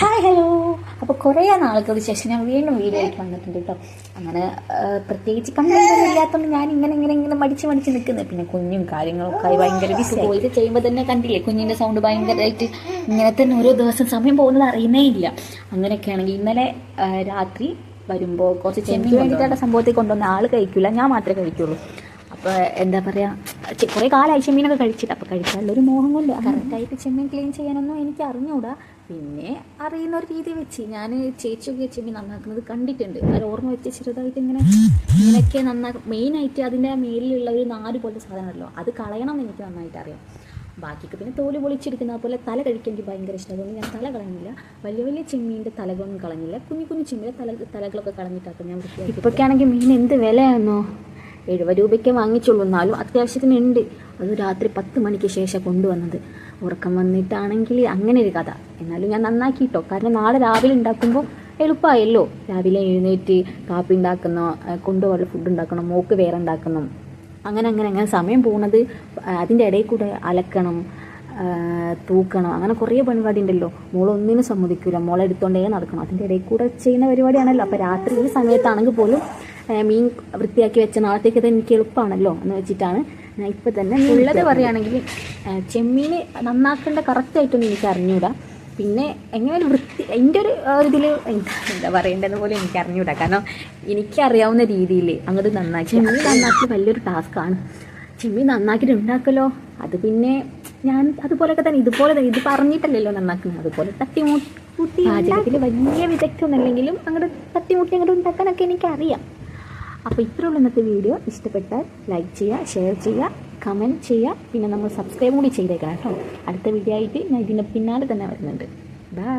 Hi hello അപ്പോൾ കുറേ നാളുകൾക്ക് ശേഷം ഞാൻ വീണ്ടും വീഡിയോ ആയിട്ട് വന്നിട്ടുണ്ട് കേട്ടോ. അങ്ങനെ പ്രത്യേകിച്ച് കണ്ടൊന്നും ഇല്ലാത്തതുകൊണ്ട് ഞാൻ ഇങ്ങനെ ഇങ്ങനെ ഇങ്ങനെ മടിച്ച് മടിച്ച് നിൽക്കുന്നത് പിന്നെ കുഞ്ഞും കാര്യങ്ങളൊക്കെ ആയി ഭയങ്കര ബിസി ഇത് ചെയ്യുമ്പോൾ തന്നെ കണ്ടില്ലേ? കുഞ്ഞിന്റെ സൗണ്ട് ഭയങ്കരമായിട്ട് ഇങ്ങനെ തന്നെ ഓരോ ദിവസം സമയം പോകുന്നത് അറിയുന്നേ ഇല്ല. അങ്ങനെയൊക്കെ ആണെങ്കിൽ ഇന്നലെ രാത്രി വരുമ്പോൾ കുറച്ച് ചെമ്മീൻ വേണ്ടിയിട്ടുള്ള സംഭവത്തിൽ കൊണ്ടുവന്ന ആൾ കഴിക്കില്ല ഞാൻ മാത്രമേ കഴിക്കുള്ളൂ. അപ്പോൾ എന്താ പറയുക കുറേ കാലമായി ചെമ്മീനൊക്കെ കഴിച്ചിട്ട്. അപ്പോൾ കഴിച്ചാൽ ഒരു മോഹം കൊണ്ട് കറക്റ്റായിട്ട് ചെമ്മീൻ ക്ലീൻ ചെയ്യാനൊന്നും എനിക്ക് അറിഞ്ഞുകൂടാ പിന്നെ അറിയുന്ന ഒരു രീതി വെച്ച് ഞാൻ ചേച്ചിയൊക്കെ ചെമ്മീൻ നന്നാക്കുന്നത് കണ്ടിട്ടുണ്ട്. അത് ഓർമ്മ വെച്ച് ചെറുതായിട്ട് ഇങ്ങനെ ഇങ്ങനെയൊക്കെ നന്നാക്കും മെയിനായിട്ട് അതിന്റെ മേലിലുള്ള ഒരു നാല് പോലത്തെ സാധനമല്ലോ അത് കളയണം എന്ന് എനിക്ക് നന്നായിട്ട് അറിയാം. ബാക്കിയൊക്കെ പിന്നെ തോൽ പൊളിച്ചെടുക്കുന്ന പോലെ തല കഴിക്കാൻ എനിക്ക് ഭയങ്കര ഇഷ്ടം. അതുകൊണ്ട് ഞാൻ തല കളഞ്ഞില്ല. വലിയ വലിയ ചെമ്മീന്റെ തലകളൊന്നും കളഞ്ഞില്ല. കുഞ്ഞു കുഞ്ഞു ചെമ്മീന്റെ തല തലകളൊക്കെ കളഞ്ഞിട്ടാക്കും ഞാൻ ഇപ്പോഴൊക്കെ ആണെങ്കിൽ മീൻ എന്ത് വിലയാണെന്നോ എഴുപത് രൂപയ്ക്ക് വാങ്ങിച്ചുള്ളൂ. എന്നാലും അത്യാവശ്യത്തിന് ഉണ്ട് അത് രാത്രി പത്ത് മണിക്ക് ശേഷം കൊണ്ടുവന്നത്. ഉറക്കം വന്നിട്ടാണെങ്കിൽ അങ്ങനെ ഒരു കഥ. എന്നാലും ഞാൻ നന്നാക്കിയിട്ടോ. കാരണം നാളെ രാവിലെ ഉണ്ടാക്കുമ്പോൾ എളുപ്പമായല്ലോ രാവിലെ എഴുന്നേറ്റ് കാപ്പി ഉണ്ടാക്കുന്ന കൊണ്ടുപോകാനുള്ള ഫുഡ് ഉണ്ടാക്കണം മോക്ക് വേറെ ഉണ്ടാക്കണം. അങ്ങനെ അങ്ങനെ അങ്ങനെ സമയം പോകുന്നത് അതിന്റെ ഇടയിൽ കൂടെ അലക്കണം തൂക്കണം. അങ്ങനെ കുറേ പരിപാടി ഉണ്ടല്ലോ. മോളൊന്നിനും സമ്മതിക്കില്ല മോളെടുത്തോണ്ടേ നടക്കണം. അതിന്റെ ഇടയിൽ കൂടെ ചെയ്യുന്ന പരിപാടിയാണല്ലോ. അപ്പോൾ രാത്രി ഈ സമയത്താണെങ്കിൽ പോലും മീൻ വൃത്തിയാക്കി വെച്ച നാളത്തേക്ക് അത് എനിക്ക് എളുപ്പമാണല്ലോ എന്ന് വെച്ചിട്ടാണ് ഞാൻ ഇപ്പം തന്നെ ഉള്ളത് പറയുകയാണെങ്കിൽ ചെമ്മീൻ നന്നാക്കേണ്ട കറക്റ്റായിട്ടൊന്നും എനിക്ക് അറിഞ്ഞൂടാ. പിന്നെ എങ്ങനെ ഒരു വൃത്തി എന്റെ ഒരു ഇതിൽ എന്താ എന്താ പറയേണ്ടത് പോലെ എനിക്ക് അറിഞ്ഞൂടാ. കാരണം എനിക്കറിയാവുന്ന രീതിയിൽ അങ്ങോട്ട് നന്നാക്കി ചെമ്മീൻ നന്നാക്കി വലിയൊരു ടാസ്ക്കാണ് ചെമ്മീൻ നന്നാക്കിയിട്ട് ഉണ്ടാക്കലോ? അത് പിന്നെ ഞാൻ അതുപോലെയൊക്കെ തന്നെ ഇതുപോലെ തന്നെ ഇത് പറഞ്ഞിട്ടല്ലല്ലോ നന്നാക്കുന്നത്. അതുപോലെ തട്ടിമുട്ടി പാചകത്തിൽ വലിയ വിദഗ്ധമൊന്നുമില്ലെങ്കിലും അങ്ങോട്ട് തട്ടിമുട്ടി അങ്ങോട്ട് ഉണ്ടാക്കാനൊക്കെ എനിക്കറിയാം. അപ്പോൾ ഇത്രയുള്ള ഇന്നത്തെ വീഡിയോ. ഇഷ്ടപ്പെട്ടാൽ ലൈക്ക് ചെയ്യുക ഷെയർ ചെയ്യുക കമന്റ് ചെയ്യുക. പിന്നെ നമ്മൾ സബ്സ്ക്രൈബ് കൂടി ചെയ്തേക്കണം കേട്ടോ. അടുത്ത വീഡിയോ ആയിട്ട് ഞാൻ ഇതിന്റെ പിന്നാലെ തന്നെ വരുന്നുണ്ട്. ബൈ